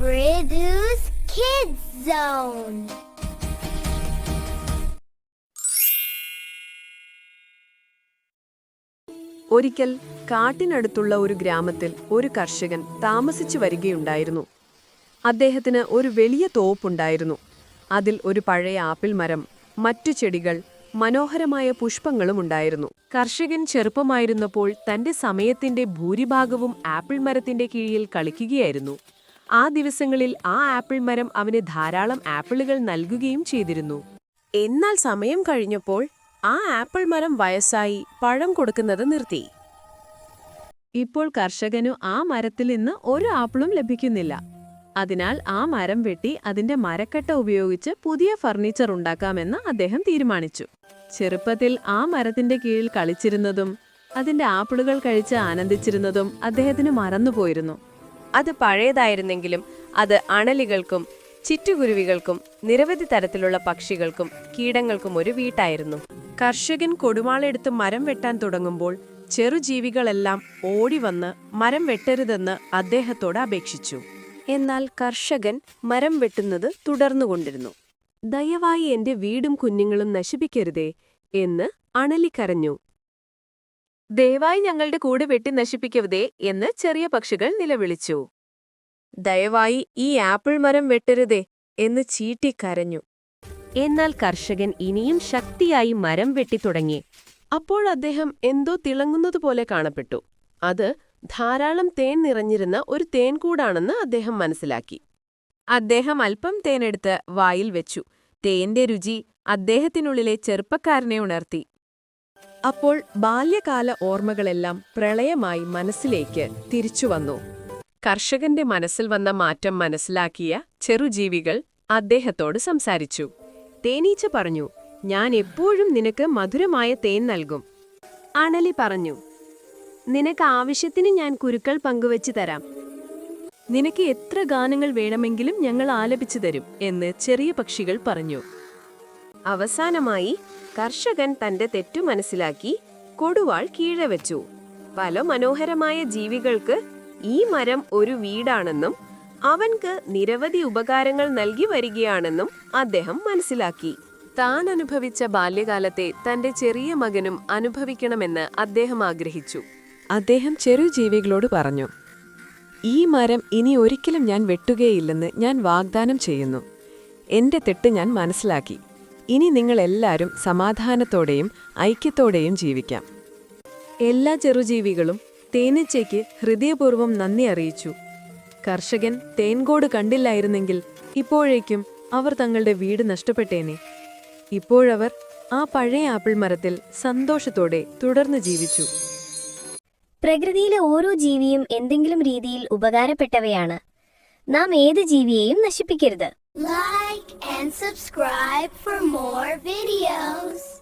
Bridu's Kids Zone. ഒരിക്കൽ കാട്ടിനടുത്തുള്ള ഒരു ഗ്രാമത്തിൽ ഒരു കർഷകൻ താമസിച്ചു വരികയുണ്ടായിരുന്നു. അദ്ദേഹത്തിന് ഒരു വലിയ തോപ്പുണ്ടായിരുന്നു. അതിൽ ഒരു പഴയ ആപ്പിൾ മരം മറ്റു ചെടികൾ മനോഹരമായ പുഷ്പങ്ങളും ഉണ്ടായിരുന്നു. കർഷകൻ ചെറുപ്പമായിരുന്നപ്പോൾ തന്റെ സമയത്തിന്റെ ഭൂരിഭാഗവും ആപ്പിൾ മരത്തിന്റെ കീഴിൽ കളിക്കുകയായിരുന്നു. ആ ദിവസങ്ങളിൽ ആ ആപ്പിൾ മരം അവന് ധാരാളം ആപ്പിളുകൾ നൽകുകയും ചെയ്തിരുന്നു. എന്നാൽ സമയം കഴിഞ്ഞപ്പോൾ ആ ആപ്പിൾ മരം വയസ്സായി പഴം കൊടുക്കുന്നത് നിർത്തി. ഇപ്പോൾ കർഷകനു ആ മരത്തിൽ നിന്ന് ഒരു ആപ്പിളും ലഭിക്കുന്നില്ല. അതിനാൽ ആ മരം വെട്ടി അതിന്റെ മരക്കട്ട ഉപയോഗിച്ച് പുതിയ ഫർണിച്ചർ ഉണ്ടാക്കാമെന്ന് അദ്ദേഹം തീരുമാനിച്ചു. ചെറുപ്പത്തിൽ ആ മരത്തിന്റെ കീഴിൽ കളിച്ചിരുന്നതും അതിന്റെ ആപ്പിളുകൾ കഴിച്ച് ആനന്ദിച്ചിരുന്നതും അദ്ദേഹത്തിന് മറന്നുപോയിരുന്നു. അത് പഴയതായിരുന്നെങ്കിലും അത് അണലികൾക്കും ചിറ്റുകുരുവികൾക്കും നിരവധി തരത്തിലുള്ള പക്ഷികൾക്കും കീടങ്ങൾക്കും ഒരു വീട്ടായിരുന്നു. കർഷകൻ കൊടുമാളെടുത്ത് മരം വെട്ടാൻ തുടങ്ങുമ്പോൾ ചെറുജീവികളെല്ലാം ഓടിവന്ന് മരം വെട്ടരുതെന്ന് അദ്ദേഹത്തോട് അപേക്ഷിച്ചു. എന്നാൽ കർഷകൻ മരം വെട്ടുന്നത് തുടർന്നുകൊണ്ടിരുന്നു ദയവായി എന്റെ വീടും കുഞ്ഞുങ്ങളും നശിപ്പിക്കരുതേ എന്ന് അണലി കരഞ്ഞു. ദയവായി ഞങ്ങളുടെ കൂട് വെട്ടി നശിപ്പിക്കരുതേ എന്ന് ചെറിയ പക്ഷികൾ നിലവിളിച്ചു. ദയവായി ഈ ആപ്പിൾ മരം വെട്ടരുതേ എന്ന് ചീട്ടി കരഞ്ഞു. എന്നാൽ കർഷകൻ ഇനിയും ശക്തിയായി മരം വെട്ടിത്തുടങ്ങി അപ്പോൾ അദ്ദേഹം എന്തോ തിളങ്ങുന്നതുപോലെ കാണപ്പെട്ടു. അത് ധാരാളം തേൻ നിറഞ്ഞിരുന്ന ഒരു തേൻകൂടാണെന്ന് അദ്ദേഹം മനസ്സിലാക്കി. അദ്ദേഹം അല്പം തേനെടുത്ത് വായിൽ വെച്ചു. തേന്റെ രുചി അദ്ദേഹത്തിനുള്ളിലെ ചെറുപ്പക്കാരനെ ഉണർത്തി. അപ്പോൾ ബാല്യകാല ഓർമ്മകളെല്ലാം പ്രളയമായി മനസ്സിലേക്ക് തിരിച്ചുവന്നു കർഷകന്റെ മനസ്സിൽ വന്ന മാറ്റം മനസ്സിലാക്കിയ ചെറുജീവികൾ അദ്ദേഹത്തോട് സംസാരിച്ചു. തേനീച്ച പറഞ്ഞു ഞാൻ എപ്പോഴും നിനക്ക് മധുരമായ തേൻ നൽകും. അണലി പറഞ്ഞു നിനക്ക് ആവശ്യത്തിന് ഞാൻ കുരുക്കൾ പങ്കുവച്ചു തരാം. നിനക്ക് എത്ര ഗാനങ്ങൾ വേണമെങ്കിലും ഞങ്ങൾ ആലപിച്ചു തരും എന്ന് ചെറിയ പക്ഷികൾ പറഞ്ഞു. അവസാനമായി കർഷകൻ തന്റെ തെറ്റു മനസ്സിലാക്കി കൊടുവാൾ കീഴെ വെച്ചു. പല മനോഹരമായ ജീവികൾക്ക് ഈ മരം ഒരു വീടാണെന്നും അവൻക്ക് നിരവധി ഉപകാരങ്ങൾ നൽകി വരികയാണെന്നും അദ്ദേഹം മനസ്സിലാക്കി. താൻ അനുഭവിച്ച ബാല്യകാലത്തെ തന്റെ ചെറിയ മകനും അനുഭവിക്കണമെന്ന് അദ്ദേഹം ആഗ്രഹിച്ചു. അദ്ദേഹം ചെറു ജീവികളോട് പറഞ്ഞു ഈ മരം ഇനി ഒരിക്കലും ഞാൻ വെട്ടുകയില്ലെന്ന് ഞാൻ വാഗ്ദാനം ചെയ്യുന്നു. എന്റെ തെട്ട് ഞാൻ മനസ്സിലാക്കി. ഇനി നിങ്ങളെല്ലാവരും സമാധാനത്തോടെയും ഐക്യത്തോടെയും ജീവിക്കാം. എല്ലാ ചെറുജീവികളും തേനീച്ചയ്ക്ക് ഹൃദയപൂർവം നന്ദി അറിയിച്ചു. കർഷകൻ തേൻകോട് കണ്ടില്ലായിരുന്നെങ്കിൽ ഇപ്പോഴേക്കും അവർ തങ്ങളുടെ വീട് നഷ്ടപ്പെട്ടേനെ. ഇപ്പോഴവർ ആ പഴയ ആപ്പിൾ മരത്തിൽ സന്തോഷത്തോടെ തുടർന്ന് ജീവിച്ചു. പ്രകൃതിയിലെ ഓരോ ജീവിയും എന്തെങ്കിലും രീതിയിൽ ഉപകാരപ്പെട്ടവയാണ്. നാം ഏത് ജീവിയെയും നശിപ്പിക്കരുത്. Like and subscribe for more videos.